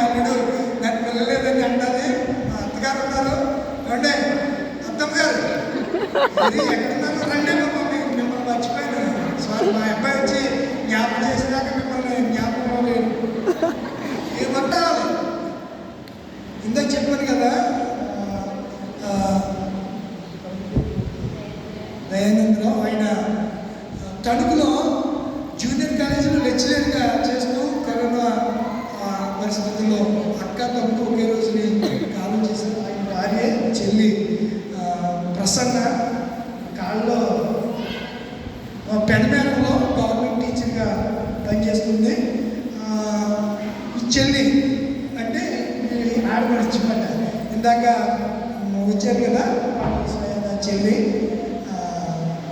అల్లుడు నాకు పిల్లలేదని అంటది. మా అత్తగారు ఉన్నారు. అంటే అత్తమ్మ గారు. ఎక్కడున్నారు? రండి మిమ్మల్ని మర్చిపోయాను. సారీ మా అబ్బాయి వచ్చి జ్ఞాపకం చేసినాక మిమ్మల్ని జ్ఞాపకం లేదు ఏమంటారు ఇందాక చెప్పాను కదా ఆ, దయానందరావు ఆయన తణుకులో ప్రసన్న కాళ్ళలో పెనమేరంలో గవర్నమెంట్ టీచర్గా పనిచేస్తుంది. ఆ, చెల్లి అంటే ఈ ఇందాక వచ్చారు కదా చెల్లి.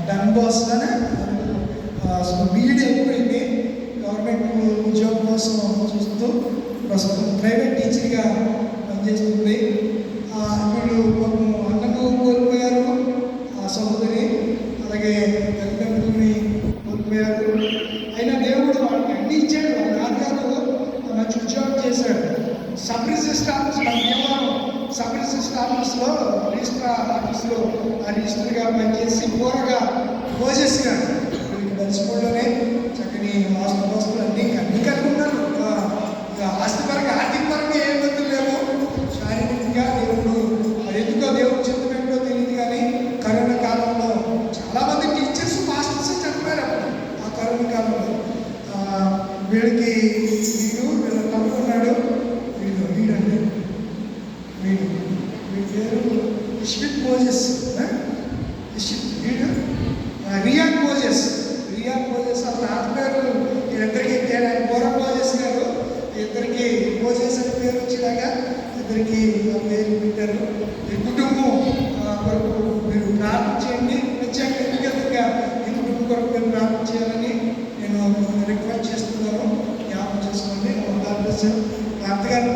డన్ బాస్ బీఈడీ బీఈడ్ అయిపోయింది గవర్నమెంట్ ఉద్యోగం కోసం చూస్తూ ప్రస్తుతం ప్రైవేట్ టీచర్గా పనిచేస్తుంది. సహోదరి అలాగే తల్లిదండ్రుల్ని కోల్పోయారు అయినా దేవుడు వాళ్ళకి అన్ని ఇచ్చాడు. వాళ్ళ నాన్నగారు మంచి ఉద్యోగం చేశాడు. సబ్ రిజిస్టర్ ఆఫీస్ మన సబ్ రిజిస్టర్ ఆఫీస్లో రిజిస్టర్ ఆఫీస్లో ఆ రిజిస్టర్గా పనిచేసి పూరగా పోజేసినాడు వీళ్ళకి బలిసిపోవడమే చక్కని వాస్తు వస్తువులు అన్నీ అన్ని ఆ కరోనా కాలంలో ఆ, వీడు వీళ్ళ తమ్ముడు ఉన్నాడు. వీడు వీడండి. వీడు వీడి పేరు ఇష్విత్ మోజెస్ ఇష్విత్ వీడు? Rayon Moses. రియాన్ మోజెస్ వాళ్ళ నాన్నగారు వీళ్ళిద్దరికీ తేడా. పూర్వం మోజెస్ గారు. ఇద్దరికి మోజెస్ అనే పేరు వచ్చినాక ఇద్దరికి ఆ పేరు carta